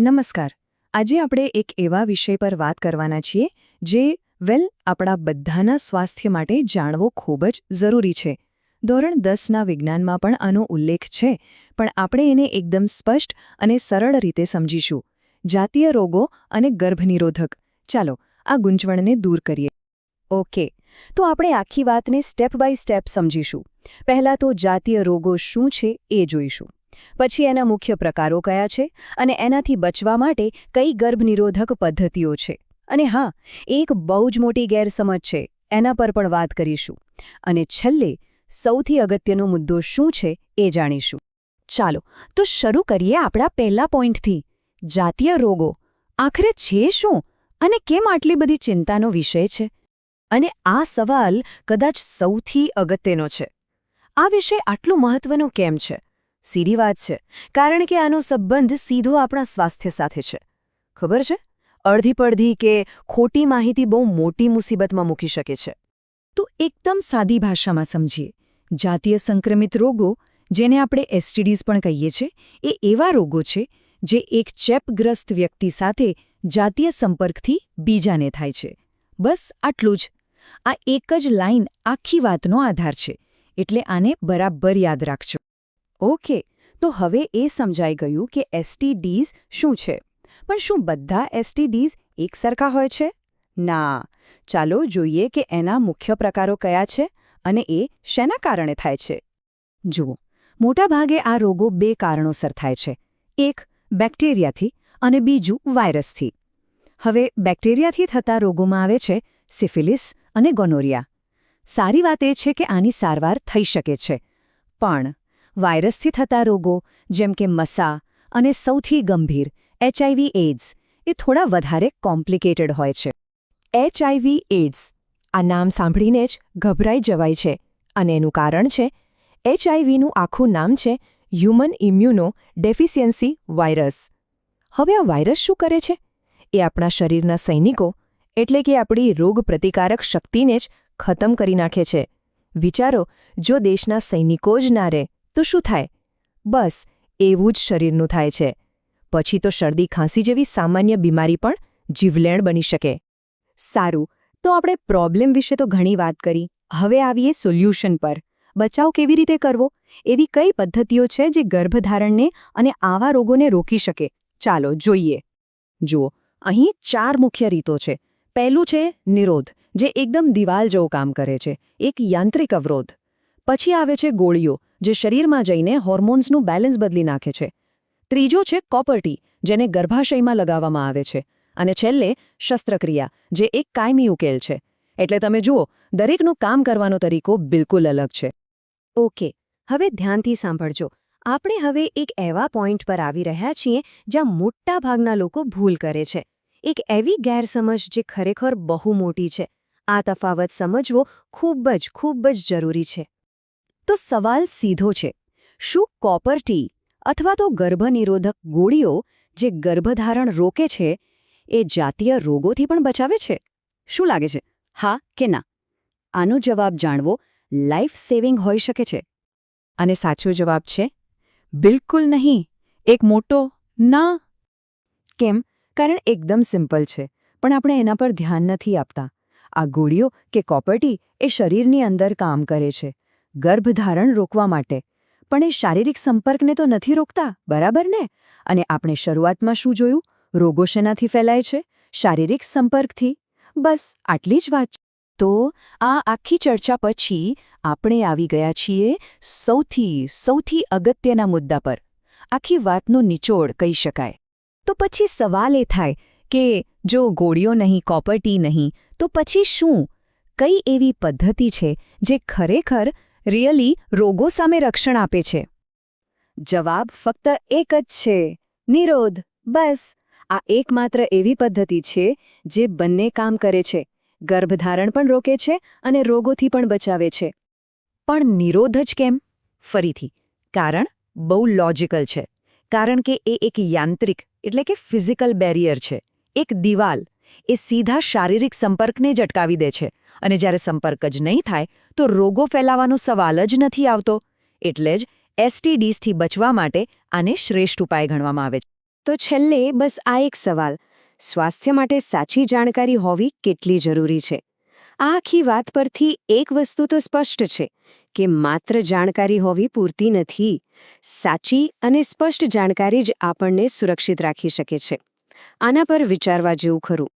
નમસ્કાર. આજે આપણે એક એવા વિષય પર વાત કરવાના છીએ જે, વેલ, આપણા બધાના સ્વાસ્થ્ય માટે જાણવો ખૂબ જ જરૂરી છે. ધોરણ દસના વિજ્ઞાનમાં પણ આનો ઉલ્લેખ છે, પણ આપણે એને એકદમ સ્પષ્ટ અને સરળ રીતે સમજીશું. જાતીય રોગો અને ગર્ભનિરોધક. ચાલો, આ ગૂંચવણને દૂર કરીએ. ઓકે, તો આપણે આખી વાતને સ્ટેપ બાય સ્ટેપ સમજીશું. પહેલાં તો જાતીય રોગો શું છે એ જોઈશું. પછી એના મુખ્ય પ્રકારો કયા છે અને એનાથી બચવા માટે કઈ ગર્ભનિરોધક પદ્ધતિઓ છે? અને હા, એક બહુ જ મોટી ગેરસમજ છે, એના પર પણ વાત કરીશું. અને છેલ્લે, સૌથી અગત્યનો મુદ્દો શું છે એ જાણીશું. ચાલો, તો શરૂ કરીએ આપણા પહેલા પોઈન્ટથી. જાતીય રોગો, આખરે છે શું? અને કેમ આટલી બધી ચિંતાનો વિષય છે? અને આ સવાલ કદાચ સૌથી અગત્યનો છે. આ વિષય આટલો મહત્વનો કેમ છે? સીધી વાત છે. કારણ કે આનો સંબંધ સીધો આપણા સ્વાસ્થ્ય સાથે છે. ખબર છે? અડધી પડધી કે ખોટી માહિતી બહુ મોટી મુસીબતમાં મૂકી શકે છે. તો એકદમ સાદી ભાષામાં સમજીએ. જાતીય સંક્રમિત રોગો, જેને આપણે એસટીડીઝ પણ કહીએ છીએ એ એવા રોગો છે, જે એક ચેપગ્રસ્ત વ્યક્તિ સાથે જાતીય સંપર્કથી બીજાને થાય છે. બસ આટલું જ. આ એક જ લાઈન આખી વાતનો આધાર છે. એટલે આને બરાબર યાદ રાખજો. ઓકે, તો હવે એ સમજાઈ ગયું કે એસટીડીઝ શું છે. પણ શું બધા એસટીડીઝ એક સરખા હોય છે? ના. ચાલો જોઈએ કે એના મુખ્ય પ્રકારો કયા છે અને એ શેના કારણે થાય છે. જુઓ, મોટાભાગે આ રોગો બે કારણોસર થાય છે. એક, બેક્ટેરિયાથી અને બીજું વાયરસથી. હવે બેક્ટેરિયાથી થતા રોગોમાં આવે છે સિફિલિસ અને ગોનોરિયા. સારી વાત એ છે કે આની સારવાર થઈ શકે છે. પણ વાયરસથી થતા રોગો, જેમ કે મસા અને સૌથી ગંભીર, એચઆઈવી એઇડ્સ, એ થોડા વધારે કોમ્પ્લિકેટેડ હોય છે. એચઆઈવી એઇડ્સ, આ નામ સાંભળીને જ ગભરાઈ જવાય છે અને એનું કારણ છે, એચઆઈવીનું આખું નામ છે હ્યુમન ઇમ્યુનો ડેફિસિયન્સી વાયરસ. હવે આ વાયરસ શું કરે છે? એ આપણા શરીરના સૈનિકો, એટલે કે આપણી રોગપ્રતિકારક શક્તિને જ ખતમ કરી નાખે છે. વિચારો, જો દેશના સૈનિકો જ ના રહે તો શું થાય? બસ, એવું જ શરીરનું થાય છે. પછી તો શરદી ખાંસી જેવી સામાન્ય બીમારી પણ જીવલેણ બની શકે. સારું, તો આપણે પ્રોબ્લેમ વિશે તો ઘણી વાત કરી. હવે આવીએ સોલ્યુશન પર. બચાવ કેવી રીતે કરવો? એવી કઈ પદ્ધતિઓ છે જે ગર્ભધારણને અને આવા રોગોને રોકી શકે? ચાલો, જોઈએ. જુઓ, અહીં ચાર મુખ્ય રીતો છે. પહેલું છે નિરોધ, જે એકદમ દિવાલ જેવું કામ કરે છે. એક યાંત્રિક અવરોધ. પછી આવે છે ગોળીઓ. જે શરીરમાં જઈને હોર્મોન્સનું બેલેન્સ બદલી નાખે છે. ત્રીજો છે કોપર્ટી જેને ગર્ભાશયમાં લગાવવામાં આવે છે. અને છેલ્લે શસ્ત્રક્રિયા, જે એક કાયમી ઉકેલ છે. એટલે તમે જુઓ, દરેકનું કામ કરવાનો તરીકો બિલકુલ અલગ છે. ઓકે, હવે ધ્યાનથી સાંભળજો. આપણે હવે એક એવા પોઈન્ટ પર આવી રહ્યા છીએ, જ્યાં મોટા ભાગના લોકો ભૂલ કરે છે. એક એવી ગેરસમજ જે ખરેખર બહુ મોટી છે. આ તફાવત સમજવો ખૂબ જ ખૂબ જ જરૂરી છે. તો સવાલ સીધો છે. શું કોપર ટી અથવા તો ગર્ભનિરોધક ગોળીઓ જે ગર્ભધારણ રોકે છે, એ જાતીય રોગોથી પણ બચાવે છે? શું લાગે છે? હા કે ના? આનો જવાબ જાણવો લાઈફ સેવિંગ હોઈ શકે છે. અને સાચો જવાબ છે, બિલકુલ નહીં. એક મોટો ના. કેમ? કારણ એકદમ સિમ્પલ છે, પણ આપણે એના પર ધ્યાન નથી આપતા. આ ગોળીઓ કે કોપર્ટી એ શરીરની અંદર કામ કરે છે. ગર્ભધારણ રોકવા માટે. પણ એ શારીરિક સંપર્કને તો નથી રોકતા, બરાબર ને? અને આપણે શરૂઆતમાં શું જોયું? રોગો શેનાથી ફેલાય છે? શારીરિક સંપર્કથી? બસ, આટલી જ વાત તો આ આખી ચર્ચા પછી આપણે આવી ગયા છીએ સૌથી સૌથી અગત્યના મુદ્દા પર. આખી વાતનો નિચોડ કહી શકાય. તો પછી સવાલ એ થાય કે જો ગોળીઓ નહીં, કોપર નહીં, તો પછી શું? કઈ એવી પદ્ધતિ છે જે ખરેખર રિયલી રોગો સામે રક્ષણ આપે છે. જવાબ ફક્ત એક જ છે. નિરોધ. બસ. આ એકમાત્ર એવી પદ્ધતિ છે જે બંને કામ કરે છે. ગર્ભધારણ પણ રોકે છે અને રોગોથી પણ બચાવે છે. પણ નિરોધ જ કેમ? ફરીથી. કારણ બહુ લોજિકલ છે. કારણ કે એ એક યાંત્રિક, એટલે કે ફિઝિકલ બેરિયર છે. એક દિવાલ. એ સીધા શારીરિક સંપર્કને જ અટકાવી દે છે. અને જ્યારે સંપર્ક જ નહીં થાય, તો રોગો ફેલાવાનો સવાલ જ નથી આવતો. એટલે જ એસટીડીઝથી બચવા માટે આને શ્રેષ્ઠ ઉપાય ગણવામાં આવે છે. તો છેલ્લે બસ આ એક સવાલ. સ્વાસ્થ્ય માટે સાચી જાણકારી હોવી કેટલી જરૂરી છે? આ આખી વાત પરથી એક વસ્તુ તો સ્પષ્ટ છે, કે માત્ર જાણકારી હોવી પૂરતી નથી. સાચી અને સ્પષ્ટ જાણકારી જ આપણને સુરક્ષિત રાખી શકે છે. આના પર વિચારવા જેવું ખરું.